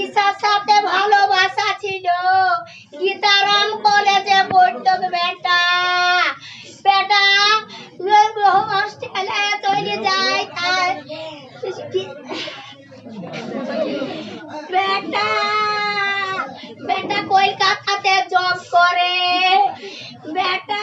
ঈশার সাথে ভালোবাসা ছিল। গীতারাম কলেজে পড়তো বেটা। বেটা হস্টেলে চলে যায় তার। বেটা বেটা কলকাতাতে জব করে। বেটা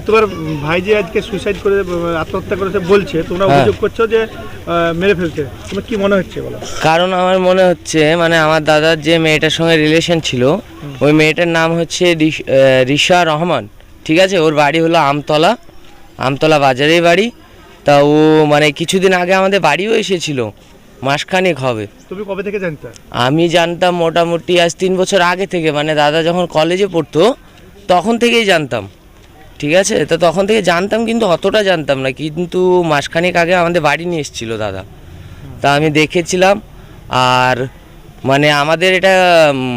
তোমার ভাই যে আজকে সুইসাইড করে আত্মহত্যা করেছে বলছে তোমরা হ্যাঁ। অভিযোগ করছ যে মেরে ফেলছে। তোমার কি মনে হচ্ছে বলো? কারণ আমার মনে হচ্ছে মানে আমার দাদার যে মেয়েটার সঙ্গে রিলেশন ছিল ওই মেয়েটার নাম হচ্ছে রিশ- রিশা রহমান ঠিক আছে? ওর বাড়ি হলো আমতলা আমতলা বাজারেই বাড়ি। তা ও মানে কিছুদিন আগে আমাদের বাড়িও এসেছিল মাসখানেক হবে। তুমি কবে থেকে জানতে? আমি জানতাম মোটামুটি আজ তিন বছর আগে থেকে মানে দাদা যখন কলেজে পড়তো তখন থেকেই জানতাম। ঠিক আছে? তো তখন থেকে জানতাম কিন্তু অতটা জানতাম না। কিন্তু মাসখানেক আগে আমাদের বাড়ি নিয়ে এসেছিল দাদা। তা আমি দেখেছিলাম। আর মানে আমাদের এটা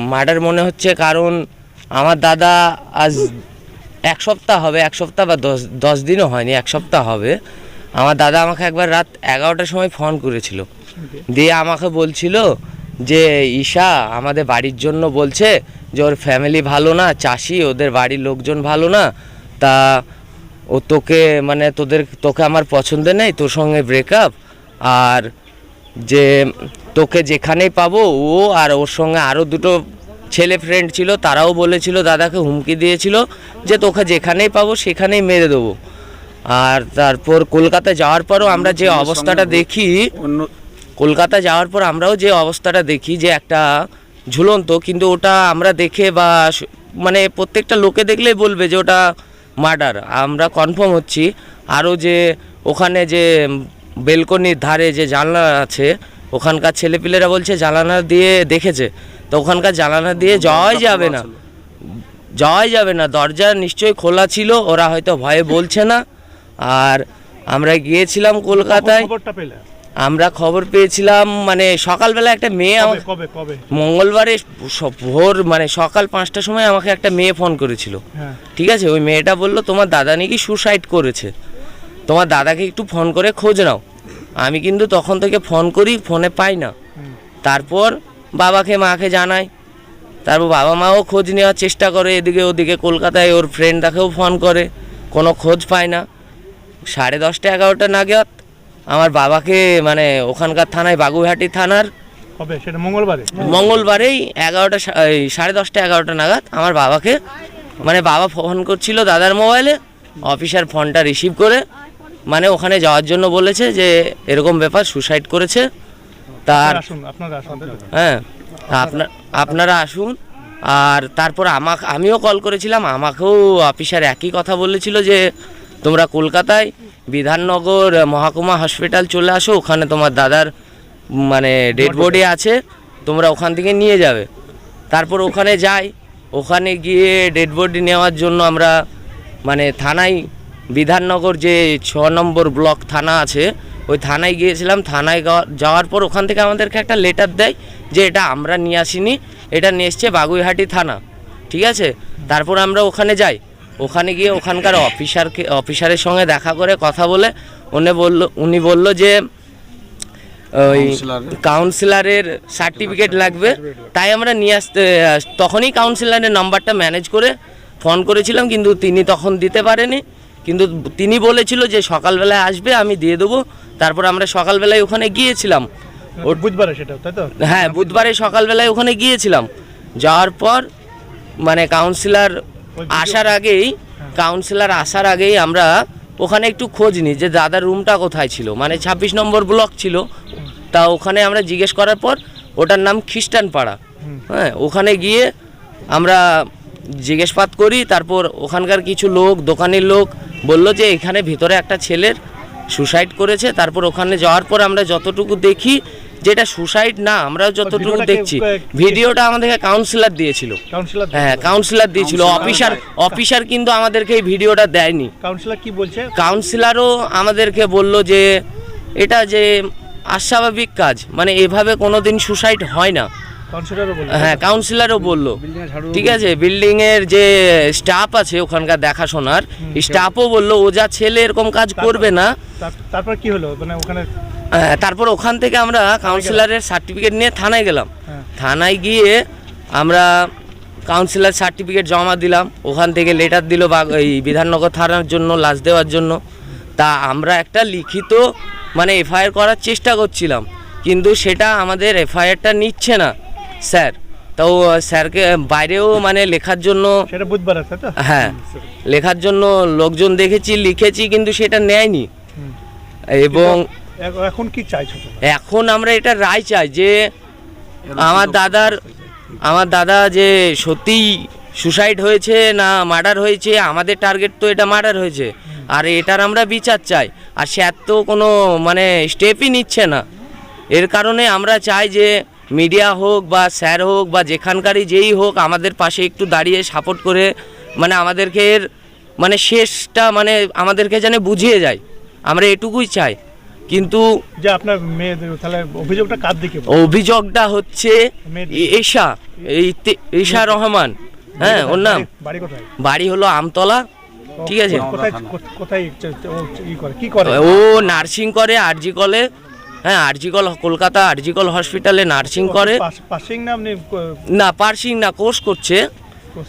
মার্ডার মনে হচ্ছে কারণ আমার দাদা আজ এক সপ্তাহ হবে, এক সপ্তাহ বা দশ দশ দিনও হয়নি, এক সপ্তাহ হবে। আমার দাদা আমাকে একবার রাত এগারোটার সময় ফোন করেছিল। দিয়ে আমাকে বলছিল যে, ঈশা, আমাদের বাড়ির জন্য বলছে যে, ওর ফ্যামিলি ভালো না, চাষি, ওদের বাড়ির লোকজন ভালো না। তা ও তোকে মানে তোদের তোকে আমার পছন্দ নেই তোর সঙ্গে ব্রেকআপ আর যে তোকে যেখানেই পাবো ও আর ওর সঙ্গে আরও দুটো ছেলে ফ্রেন্ড ছিল তারাও বলেছিল দাদাকে হুমকি দিয়েছিল যে তোকে যেখানেই পাবো সেখানেই মেরে দেবো। আর তারপর কলকাতা যাওয়ার পরও আমরা যে অবস্থাটা দেখি কলকাতা যাওয়ার পর আমরাও যে অবস্থাটা দেখি যে একটা ঝুলন্ত কিন্তু ওটা আমরা দেখে বা মানে প্রত্যেকটা লোকে দেখলেই বলবে যে ওটা মার্ডার। আমরা কনফার্ম হচ্ছি আরও যে ওখানে যে বেলকনির ধারে যে জানলা আছে ওখানকার ছেলেপিলেরা বলছে জানালা দিয়ে দেখেছে। তো ওখানকার জানালা দিয়ে যাওয়াই যাবে না। যাওয়াই যাবে না দরজা নিশ্চয়ই খোলা ছিল ওরা হয়তো ভয়ে বলছে না। আর আমরা গিয়েছিলাম কলকাতায়। আমরা খবর পেয়েছিলাম মানে সকালবেলা একটা মেয়ে কবে আমা- কবে কবে? মঙ্গলবারে স- ভোর মানে সকাল পাঁচটার সময় আমাকে একটা মেয়ে ফোন করেছিল। হ্যাঁ। ঠিক আছে? ওই মেয়েটা বলল তোমার দাদা নাকি সুসাইড করেছে। তোমার দাদাকে একটু ফোন করে খোঁজ নাও। আমি কিন্তু তখন থেকে ফোন করি ফোনে পাই না। হুম। তারপর বাবাকে মাকে জানাই। তারপর বাবা মাও খোঁজ নেওয়ার চেষ্টা করে এদিকে ওদিকে। কলকাতায় ওর ফ্রেন্ড ফ্রেন্ডটাকেও ফোন করে কোনো খোঁজ পায় না। সাড়ে দশটা এগারোটা নাগাদ আমার বাবাকে মানে ওখানকার থানায় বাগুইহাটি থানার কবে? সেটা মঙ্গলবারে? মঙ্গলবারেই এগারোটা সাড়ে দশটা এগারোটা নাগাদ আমার বাবাকে মানে বাবা ফোন করছিল দাদার মোবাইলে অফিসার ফোনটা রিসিভ করে মানে ওখানে যাওয়ার জন্য বলেছে যে এরকম ব্যাপার সুসাইড করেছে। তার হ্যাঁ আপনার আপনারা আসুন। আর তারপর আমাকে আমিও কল করেছিলাম আমাকেও অফিসার একই কথা বলেছিল যে তোমরা কলকাতায় বিধাননগর মহাকুমা হসপিটাল চলে আসো ওখানে তোমার দাদার মানে ডেড বডি আছে তোমরা ওখান থেকে নিয়ে যাবে। তারপর ওখানে যাই ওখানে গিয়ে ডেড বডি নেওয়ার জন্য আমরা মানে থানায় বিধাননগর যে ছ নম্বর ব্লক থানা আছে ওই থানায় গিয়েছিলাম থানায় যাওয়ার পর ওখান থেকে আমাদেরকে একটা লেটার দেয় যে এটা আমরা নিয়ে আসিনি এটা নিয়ে এসছে বাগুইহাটি থানা ঠিক আছে? তারপর আমরা ওখানে যাই ওখানে গিয়ে ওখানকার অফিসারকে অফিসারের সঙ্গে দেখা করে কথা বলে উনি বলল উনি বলল যে ওই কাউন্সিলরের সার্টিফিকেট লাগবে। তাই আমরা নিয়ে আসতে তখনই কাউন্সিলারের নাম্বারটা ম্যানেজ করে ফোন করেছিলাম কিন্তু তিনি তখন দিতে পারেনি। কিন্তু তিনি বলেছিল যে সকালবেলায় আসবে আমি দিয়ে দেবো। তারপর আমরা সকালবেলায় ওখানে গিয়েছিলাম। ও বুধবারে সেটা তাই তো? হ্যাঁ বুধবারে সকালবেলায় ওখানে গিয়েছিলাম। যাওয়ার পর মানে কাউন্সিলর আসার আগেই কাউন্সিলর আসার আগেই আমরা ওখানে একটু খোঁজ নিই যে দাদার রুমটা কোথায় ছিল। মানে ছাব্বিশ নম্বর ব্লক ছিল। তা ওখানে আমরা জিজ্ঞেস করার পর ওটার নাম খ্রিস্টান পাড়া হ্যাঁ ওখানে গিয়ে আমরা জিজ্ঞেসপাত করি তারপর ওখানকার কিছু লোক দোকানের লোক বলল যে এখানে ভিতরে একটা ছেলের সুসাইড করেছে। তারপর ওখানে যাওয়ার পর আমরা যতটুকু দেখি যেটা সুসাইড না আমরা যতটুকু দেখছি ভিডিওটা আমাদেরকে কাউন্সিলর দিয়েছিল। হ্যাঁ কাউন্সিলর দিয়েছিল। অফিসার অফিসার কিন্তু আমাদেরকে এই ভিডিওটা দেয়নি। কাউন্সিলর কি বলছে? কাউন্সিলরও আমাদেরকে বলল যে এটা যে অস্বাভাবিক কাজ মানে এভাবে কোনোদিন সুসাইড হয় না। হ্যাঁ কাউন্সিলরও বলল। ঠিক আছে বিল্ডিং এর যে স্টাফ আছে ওখানকার দেখাশোনার স্টাফও বলল ও যা ছেলে এরকম কাজ করবে না। তারপর কি হলো? মানে ওখানে তারপর ওখান থেকে আমরা কাউন্সিলরের সার্টিফিকেট নিয়ে থানায় গেলাম। হ্যাঁ। থানায় গিয়ে আমরা কাউন্সিলর সার্টিফিকেট জমা দিলাম। ওখান থেকে লেটার দিল বা এই বিধাননগর থানার জন্য লাশ দেওয়ার জন্য। তা আমরা একটা লিখিত মানে এফআইআর করার চেষ্টা করছিলাম। কিন্তু সেটা আমাদের এফআইআরটা নিচ্ছে না স্যার। তো স্যারকে বাইরেও মানে লেখার জন্য সেটা বুধবারে হ্যাঁ লেখার জন্য লোকজন দেখেছি লিখেছি কিন্তু সেটা নেয়নি। এবং এখন কি চাইছো এখন আমরা এটা রায় চাই যে আমার দাদার আমার দাদা যে সত্যিই সুসাইড হয়েছে না মার্ডার হয়েছে, আমাদের টার্গেট তো এটা মার্ডার হয়েছে। আর এটার আমরা বিচার চাই। আর সে এত কোনো মানে স্টেপই নিচ্ছে না। এর কারণে আমরা চাই যে মিডিয়া হোক বা স্যার হোক বা যেখানকারই যেই হোক, আমাদের পাশে একটু দাঁড়িয়ে সাপোর্ট করে মানে আমাদেরকে এর মানে শেষটা মানে আমাদেরকে যেন বুঝিয়ে যায়। আমরা এটুকুই চাই। কিন্তু যে আপনার মেয়েদের তাহলে অভিযোগটা কার দিকে অভিযোগটা হচ্ছে এশা এই এশা রহমান। হ্যাঁ ওর নাম। বাড়ি- কোথায়? বাড়ি হলো আমতলা ঠিক আছে? ও নার্সিং করে আরজি কলে। হ্যাঁ R G Kar Kolkata R G Kar হসপিটালে নার্সিং করে। না পার্সিং না কোর্স করছে।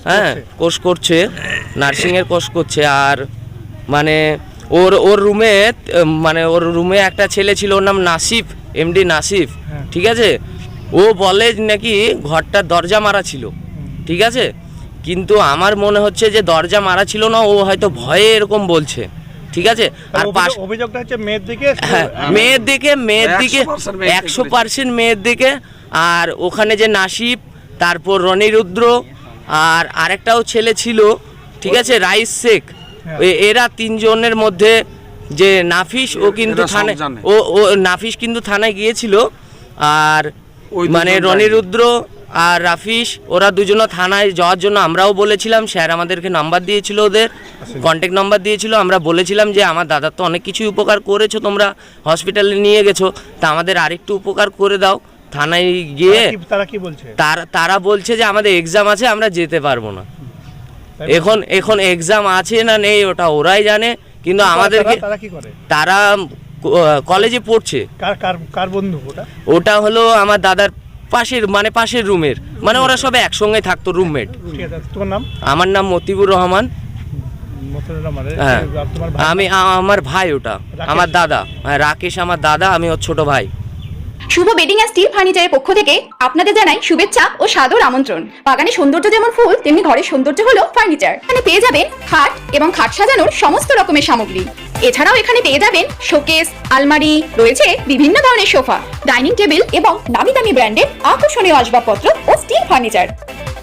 হ্যাঁ কোর্স করছে। নার্সিংয়ের কোর্স করছে। আর মানে ওর ওর রুমে মানে ওর রুমে একটা ছেলে ছিল ওর নাম নাসিফ এমডি নাসিফ হ্যাঁ। ঠিক আছে? ও বলে নাকি ঘরটার দরজা মারা ছিল ঠিক আছে? কিন্তু আমার মনে হচ্ছে যে দরজা মারা ছিল না ও হয়তো ভয়ে এরকম বলছে ঠিক আছে? আর অভিযোগটা হচ্ছে মেয়ের দিকে হ্যাঁ মেয়ের দিকে মেয়ের দিকে 100% মেয়ের দিকে একশো পার্সেন্ট মেয়ের দিকে আর ওখানে যে নাসিব তারপর রনিরুদ্র আর আরেকটাও ছেলে ছিল ঠিক আছে? রাইস শেখ হ্যাঁ। এরা তিনজনের মধ্যে যে নাফিস ও কিন্তু থানায় ও ও নাফিস কিন্তু থানায় গিয়েছিল। আর মানে রনিরুদ্র আর রাফিস ওরা দুজনে থানায় যাওয়ার জন্য আমরাও বলেছিলাম স্যার আমাদেরকে নাম্বার দিয়েছিল ওদের কন্ট্যাক্ট নাম্বার দিয়েছিল আমরা বলেছিলাম যে আমার দাদার তো অনেক কিছুই উপকার করেছ তোমরা হসপিটালে নিয়ে গেছো তা আমাদের আরেকটু উপকার করে দাও। থানায় গিয়ে তারা কি- বলছে? তারা তারা বলছে যে আমাদের এক্সাম আছে আমরা যেতে পারব না। এখন এখন এক্সাম আছে না নেই ওটা ওরাই জানে কিন্তু আমাদেরকে তারা কি করে? তারা কলেজে পড়ছে। কার কার কার বন্ধু ওটা? ওটা হলো আমার দাদার পাশের মানে পাশের রুমের। মানে ওরা সব একসঙ্গে থাকতো রুমমেট তোমার নাম? আমার নাম মতিবুর রহমান। হ্যাঁ। আমি আমার ভাই ওটা আমার দাদা। হ্যাঁ রাকেশ আমার দাদা আমি ওর ছোট ভাই। শুভ বেডিং অ্যান্ড স্টিল ফার্নিচারের পক্ষ থেকে আপনাদের জানাই শুভেচ্ছা ও সাদর আমন্ত্রণ। বাগানে সৌন্দর্য যেমন ফুল, তেমনি ঘরের সৌন্দর্য হলো ফার্নিচার। এখানে পেয়ে যাবেন খাট এবং খাট সাজানোর সমস্ত রকমের সামগ্রী। এছাড়াও এখানে পেয়ে যাবেন শোকেস, আলমারি, রয়েছে বিভিন্ন ধরনের সোফা, ডাইনিং টেবিল এবং দামি দামি ব্র্যান্ডের আকর্ষণীয় আসবাবপত্র ও স্টিল ফার্নিচার।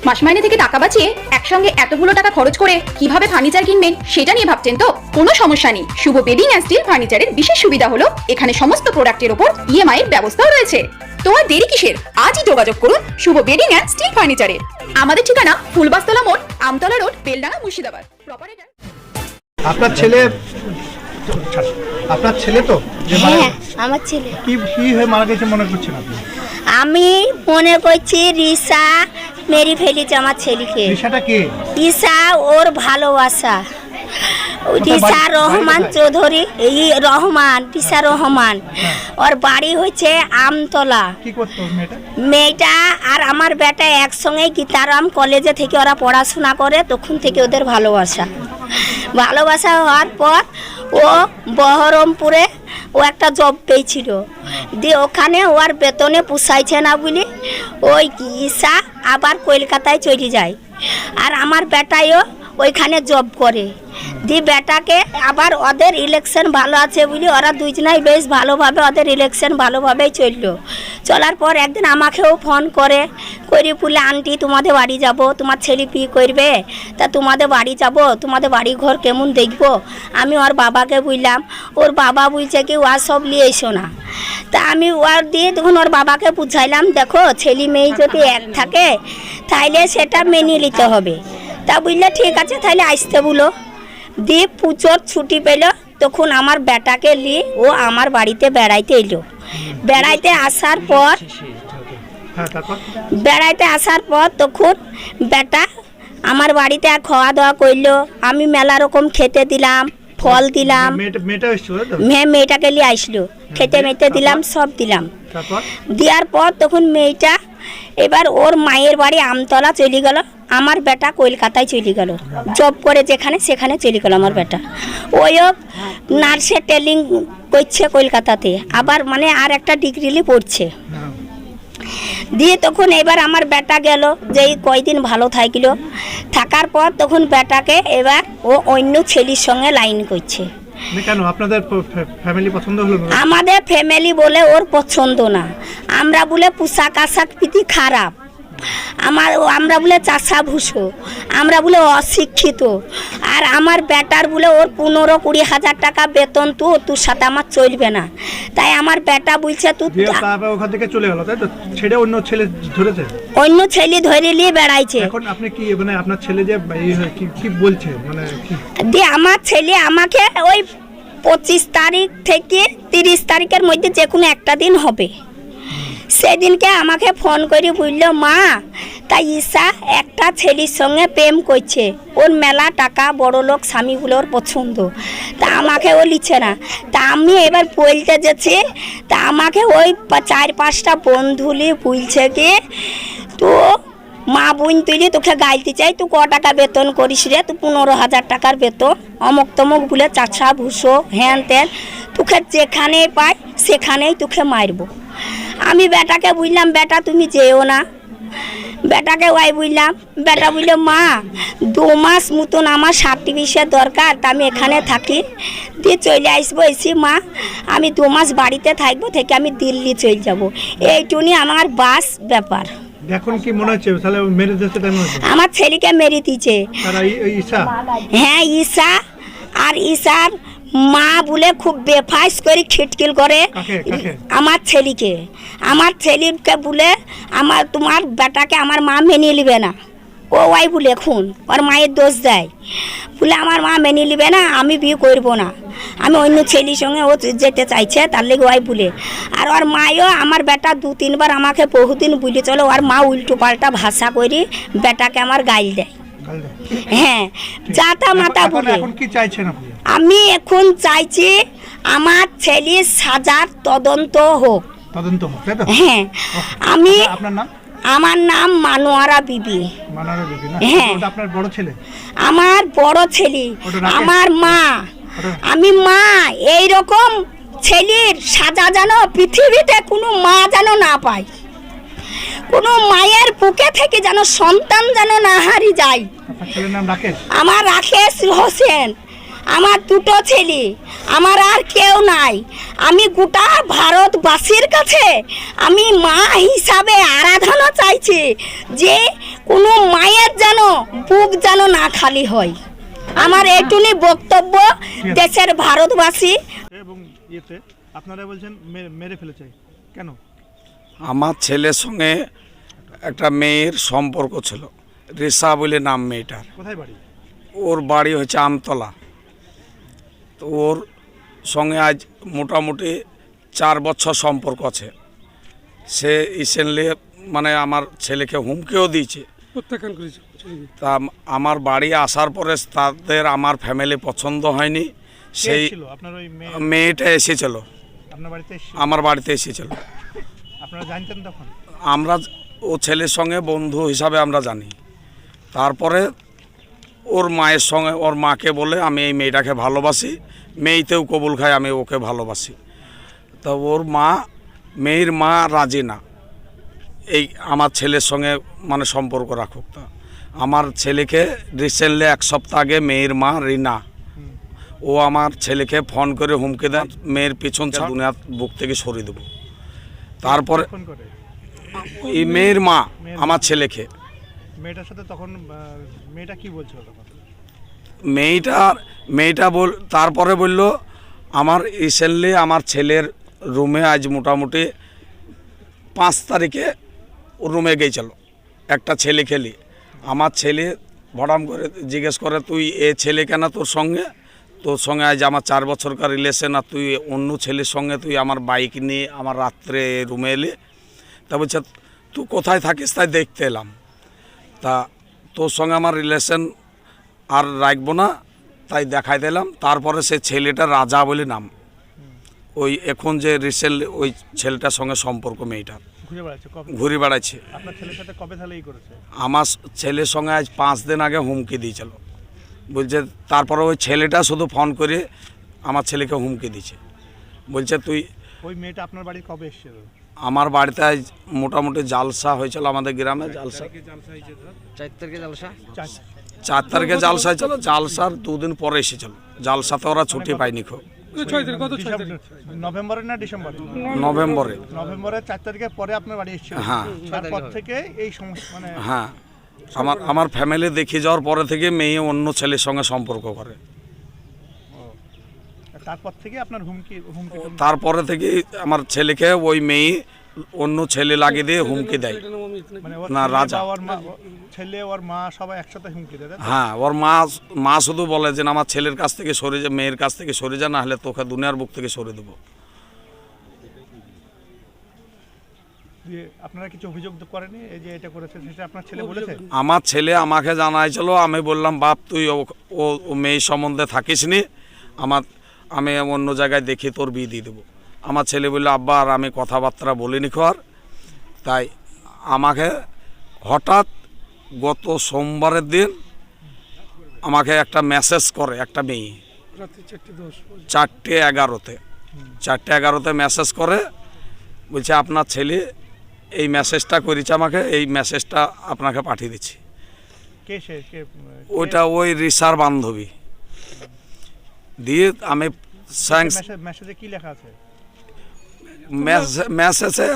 মাস মাইনে থেকে টাকা বাঁচিয়ে একসঙ্গে এতগুলো টাকা খরচ করে কীভাবে ফার্নিচার কিনবেন সেটা নিয়ে ভাবছেন তো? কোনো সমস্যা নেই। শুভ বেডিং অ্যান্ড স্টিল ফার্নিচারের বিশেষ সুবিধা হলো এখানে সমস্ত প্রোডাক্টের ওপর ইএমআই এর ব্যবস্থাও রয়েছে। তোমার দেরি কিসের? আজই যোগাযোগ করুন শুভ বেডিং অ্যান্ড স্টিল ফার্নিচারে। আমাদের ঠিকানা ফুলবাস্তলা মোড় আমতলা রোড বেলডাঙ্গা মুর্শিদাবাদ। প্রপারেটর আপনার ছেলে আপনার ছেলে তো? হ্যাঁ আমার ছেলে। কি কি হয়ে মারা গেছে মনে করছেন আপনি? আমি মনে করছি রিসা মেরি ফেলেছে আমার ছেলেকে। কি? রিসা ওর ভালোবাসা। রিসা রহমান চৌধুরী এই রহমান রিসা রহমান। ওর বাড়ি হচ্ছে আমতলা। মেয়েটা আর আমার বেটা একসঙ্গে গীতারাম কলেজে থেকে ওরা পড়াশোনা করে তখন থেকে ওদের ভালোবাসা। ভালোবাসা হওয়ার পর ও বহরমপুরে ও একটা জব পেয়েছিল। দিয়ে ওখানে ও আর বেতনে পুষাইছে না বলে ওই ঈশা আবার কলকাতায় চলে যায়। আর আমার বেটাইও ওইখানে জব করে। দি বেটাকে আবার ওদের ইলেকশন ভালো আছে বলে ওরা দুইজনাই বেশ ভালোভাবে ওদের ইলেকশন ভালোভাবেই চলল। চলার পর একদিন আমাকেও ফোন করে করি বলে আন্টি, তোমাদের বাড়ি যাব, তোমার ছেলে পি করবে? তা তোমাদের বাড়ি যাব, তোমাদের বাড়ি ঘর কেমন দেখব? আমি ওর বাবাকে বুঝলাম ওর বাবা বলছে কি, ওয়া সব নিয়ে এসো না। তা আমি ওয়ার দিয়ে তখন ওর বাবাকে বুঝাইলাম, দেখো, ছেলে মেয়ে যদি এক থাকে তাহলে সেটা মেনে নিতে হবে। তা বুঝলে ঠিক আছে তাহলে আসতে বলো। দিয়ে পুজোর ছুটি পেল তখন আমার বেটাকে নিয়ে ও আমার বাড়িতে বেড়াইতে এলো। বেড়াইতে আসার পর হ্যাঁ বেড়াইতে আসার পর তখন বেটা আমার বাড়িতে আর খাওয়া দাওয়া করল আমি মেলা রকম খেতে দিলাম ফল দিলাম। মেয়ে মেয়েটাকে নিয়ে আসলো। খেতে মেতে দিলাম সব দিলাম। দেওয়ার পর তখন মেয়েটা এবার ওর মায়ের বাড়ি আমতলা চলে গেল। আমার বেটা কলকাতায় চলে গেল। জব করে যেখানে সেখানে চলে গেল আমার বেটা। ওইও নার্সের ট্রেনিং করছে কলকাতাতে। আবার মানে আর একটা ডিগ্রি নিয়ে পড়ছে। দিয়ে তখন এবার আমার বেটা গেল যে এই কয়দিন ভালো থাকল। থাকার পর তখন বেটাকে এবার ও অন্য ছেলের সঙ্গে লাইন করছে। মানে কেন? আপনাদের ফ্যামিলি পছন্দ হলো আমাদের ফ্যামিলি বলে ওর পছন্দ না। আমরা বলে পোশাক আশাক প্রীতি খারাপ। আমার আমরা বলে চাষা ভুষো আমরা বলে অশিক্ষিত। আর আমার বেটার বলে ওর পনেরো কুড়ি হাজার টাকা বেতন তো তোর সাথে আমার চলবে না। তাই আমার বেটা বলছে তুই তারপর ওখান থেকে চলে গেল তাই তো? ছেড়ে অন্য ছেলে ধরেছে? অন্য ছেলে ধরে নিয়ে বেড়াইছে। এখন আপনি কি মানে আপনার ছেলে যে কি কি বলছে? মানে দিয়ে আমার ছেলে আমাকে ওই পঁচিশ তারিখ থেকে তিরিশ তারিখের মধ্যে যে কোনো একটা দিন হবে। সেদিনকে আমাকে ফোন করে বলল, মা তা ঈশা একটা ছেলের সঙ্গে প্রেম করছে। ওর মেলা টাকা বড় লোক স্বামীগুলোর পছন্দ। তা আমাকে ও লিখছে না। তা আমি এবার বলতে যাচ্ছি, তা আমাকে ওই চার পাঁচটা বন্ধুলি বলছে কি, তো মা বোন তুই তোকে গাইতে চাই, তুই ক টাকা বেতন করিস রে? তুই পনেরো হাজার টাকার বেতন। অমুক তমুক বলে চাচা ভুষো হ্যান ত্যান তোকে যেখানেই পাই, সেখানেই তোকে মারবো। আমি বেটাকে বুঝলাম বেটা তুমি যেও না। বেটাকে ওয়াই বুঝলাম বেটা বুঝলো মা দু মাস মতন আমার সার্টিফিকেট দরকার তা আমি এখানে থাকি দিয়ে চলে আসব। এসি মা আমি দু মাস বাড়িতে থাকব থেকে আমি দিল্লি চলে যাব। এইটুনি আমার বাস ব্যাপার। এখন কি মনে হচ্ছে? তাহলে মেরে দিতে আমার ছেলেকে মেরে দিয়েছে। ঈশা? হ্যাঁ ঈশা। আর ঈশার মা বলে খুব বেফাইস করে খিটকিল করে? আমার ছেলেকে। আমার ছেলেকে বলে আমার তোমার বেটাকে আমার মা মেনে নিবে না। ও ওয়াই বলে খুন ওর মায়ের দোষ দেয়। বলে আমার মা মেনে নিবে না আমি বিয়ে করব না। আমি অন্য ছেলের সঙ্গে ও যেতে চাইছে তার লেগে ওয়াই বলে। আর ওর মায়ও আমার বেটা দু তিনবার আমাকে বহুদিন বলে চলো ওর মা উল্টো পাল্টা ভাষা করি বেটাকে আমার গাইল দেয়। হ্যাঁ যাতা মাতা বলে। এখন কি চাইছেন আপনি? আমি এখন চাইছি আমার ছেলের সাজার তদন্ত হোক। তদন্ত হোক তাই তো? হ্যাঁ আমি আপনার নাম? আমার নাম মানোয়ারা বিবি। হ্যাঁ। আপনার বড় ছেলে? আমার বড় ছেলে আমার মা। আমি মা এই রকম ছেলের সাজা যেন পৃথিবীতে কোনো মা যেন না পায়। কোনো মায়ের বুকে থেকে যেন সন্তান যেন না হারি যায়। আমার রাকেশ হোসেন আমার দুটো ছেলে আমার আর কেউ নাই। আমি গোটা ভারতবাসীর কাছে আমি মা হিসাবে আরাধনা চাইছি যে কোনো মায়ের যেন বুক যেন না খালি হয়। আমার এটুনি বক্তব্য দেশের ভারতবাসী। এবং ইয়েতে আপনারা বলছেন মেরে ফেলেছে। কেন? আমার ছেলের সঙ্গে একটা মেয়ের সম্পর্ক ছিল। রেশা বলে নাম মেয়েটার। ওর বাড়ি হচ্ছে আমতলা। তো ওর সঙ্গে আজ মোটামুটি চার বছর সম্পর্ক আছে। সে রিসেন্টলি মানে আমার ছেলেকে হুমকিও দিয়েছে। তা আমার বাড়ি আসার পরে তাদের আমার ফ্যামিলি পছন্দ হয়নি। সেই মেয়েটা এসেছিল? আমার বাড়িতে এসেছিল। আপনারা জানতেন তখন? আমরা ও ছেলের সঙ্গে বন্ধু হিসাবে আমরা জানি। তারপরে ওর মায়ের সঙ্গে ওর মাকে বলে আমি এই মেয়েটাকে ভালোবাসি। মেয়েতেও কবুল খাই আমি ওকে ভালোবাসি। তো ওর মা মেয়ের মা রাজি না। এই আমার ছেলের সঙ্গে মানে সম্পর্ক রাখুক তা। আমার ছেলেকে রিসেন্টলি এক সপ্তাহ আগে মেয়ের মা রিনা ও আমার ছেলেকে ফোন করে হুমকি দেয় মেয়ের পিছন দুনিয়ার বুক থেকে সরিয়ে দেবো। তারপরে এই মেয়ের মা আমার ছেলেকে। মেয়েটার সাথে তখন মেয়েটা কি বলছিল তখন? মেয়েটা মেয়েটা বল তারপরে বলল আমার রিসেন্টলি আমার ছেলের রুমে আজ মোটামুটি পাঁচ তারিখে রুমে গেছিল একটা ছেলে খেলি। আমার ছেলে ভরাম করে জিজ্ঞেস করে তুই এ ছেলে কেন তোর সঙ্গে? তোর সঙ্গে আজ আমার চার বছরকার রিলেশন আর তুই অন্য ছেলের সঙ্গে তুই আমার বাইক নিয়ে আমার রাত্রে রুমে এলে। তা বলছে তুই কোথায় থাকিস তাই দেখতে এলাম। তা তোর সঙ্গে আমার রিলেশন আর রাখব না তাই দেখাই দিলাম। তারপরে সে ছেলেটা রাজা বলে নাম। ওই এখন যে রিসেন্টলি ওই ছেলেটার সঙ্গে সম্পর্ক মেয়েটার। ঘুরে বেড়াচ্ছে আমার ছেলের সঙ্গে আজ পাঁচ দিন আগে হুমকি দিয়েছিল। বলছে তারপরে ওই ছেলেটা শুধু ফোন করে আমার ছেলেকে হুমকি দিচ্ছে। বলছে তুই ওই মেয়েটা আপনার বাড়ি কবে এসেছিল? আমার বাড়িতে আজ মোটামুটি জালসা হয়েছিল আমাদের গ্রামে জালসা। চার চার তারিখে জালসা হয়েছিল জালসার দুদিন পরে এসেছিল। জালসাতে ওরা ছুটি পায়নি খুব। নভেম্বরে না ডিসেম্বরে? নভেম্বরে। নভেম্বরের চার তারিখের পরে আপনার বাড়ি এসেছিল। হ্যাঁ। তারপর থেকে এই সমস্যা মানে হ্যাঁ। আমার আমার ফ্যামিলি দেখে যাওয়ার পরে থেকে মেয়ে অন্য ছেলের সঙ্গে সম্পর্ক করে। তারপর থেকে আপনার হুমকি হুমকি তারপরে থেকে আমার ছেলেকে ওই মেয়ে অন্য ছেলে লাগিয়ে দিয়ে হুমকি দেয়। মানে না, রাজা। ওর মা ছেলে ওর মা সবাই একসাথে হুমকি দেয় হ্যাঁ ওর মা মা শুধু বলে যে আমার ছেলের কাছ থেকে সরে যা মেয়ের কাছ থেকে সরে যা না হলে তোকে দুনিয়ার বুক থেকে সরে দেবো। দিয়ে আপনারা কিছু অভিযোগ করেনি এই যে এটা করেছে সেটা আপনার ছেলে বলেছে? আমার ছেলে আমাকে জানাইছিল আমি বললাম বাপ তুই ও- ও ও মেয়ে সম্বন্ধে থাকিস নি? আমার আমি অন্য জায়গায় দেখি তোর বিয়ে দিয়ে দেবো। আমার ছেলে বলল আব্বা আর আমি কথাবার্তা বলিনি খর তাই আমাকে হঠাৎ গত সোমবারের দিন আমাকে একটা মেসেজ করে একটা মেয়ে। চারটে এগারোতে। চারটে এগারোতে মেসেজ করে বলছে আপনার ছেলে এই মেসেজটা করেছে আমাকে এই মেসেজটা আপনাকে পাঠিয়ে দিচ্ছি। কে ওইটা ওই রিসার বান্ধবী। দিয়ে আমি মেসেজ মেসেজে কি লেখা আছে? মেসেজে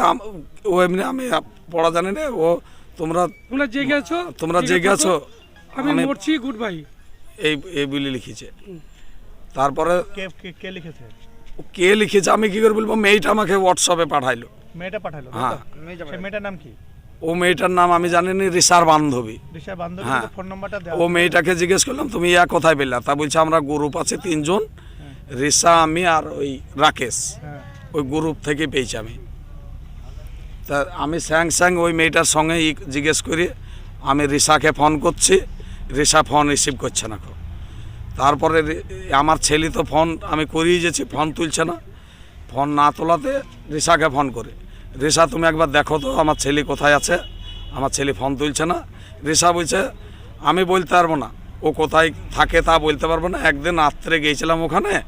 ও এমনি আমি পড়া জানি না ও তোমরা তোমরা জেগে আছো? তোমরা জেগে আছো? আমি মরছি গুড বাই এই এই বলে লিখেছে। তারপরে কে কে- কে লিখেছে? কে লিখেছে আমি কি করে বলব? মেয়েটা আমাকে হোয়াটসঅ্যাপে পাঠাইলো। মেয়েটা পাঠালো হ্যাঁ। মেয়েটার নাম কি? ও মেয়েটার নাম আমি জানি না রিসার বান্ধবী ঋষা হ্যাঁ। ফোন নাম্বারটা ও মেয়েটাকে জিজ্ঞেস করলাম তুমি ইয়া কোথায় পেলা? তা বলছে আমরা গ্রুপ আছে তিনজন রিসা আমি আর ওই রাকেশ। হ্যাঁ। ওই গ্রুপ থেকে পেয়েছি আমি। তা আমি স্যাং স্যাং ওই মেয়েটার সঙ্গে জিজ্ঞেস করি আমি রিসাকে ফোন করছি রিসা ফোন রিসিভ করছে না তারপরে আমার ছেলে তো ফোন আমি করিয়ে যেছি ফোন তুলছে না। ফোন না তোলাতে রিসাকে ফোন করে। রিসা তুমি একবার দেখো তো আমার ছেলে কোথায় আছে? আমার ছেলে ফোন তুলছে না। রিসা বলছে আমি বলতে পারব না। ও কোথায় থাকে তা বলতে পারব না। একদিন রাত্রে গিয়েছিলাম ওখানে।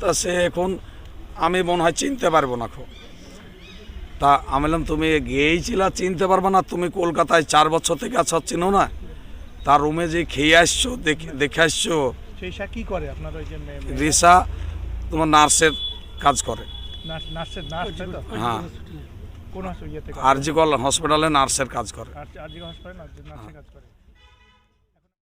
তা সে এখন আমি মনে হয় চিনতে পারব না খুব। তা আমি বললাম তুমি গিয়েছিলা চিনতে পারবে না? তুমি কলকাতায় চার বছর থেকে আছো চিনো না? তার রুমে যে খেয়ে আসছো দেখে দেখে আসছো। সেই ঈশা কি করে? আপনার ওই যে মে- মে- রিসা তোমার নার্সের কাজ করে। হ্যাঁ। আর জি হসপিটালে নার্সের কাজ করে। আরজি হসপিটালে নার্সের কাজ করে।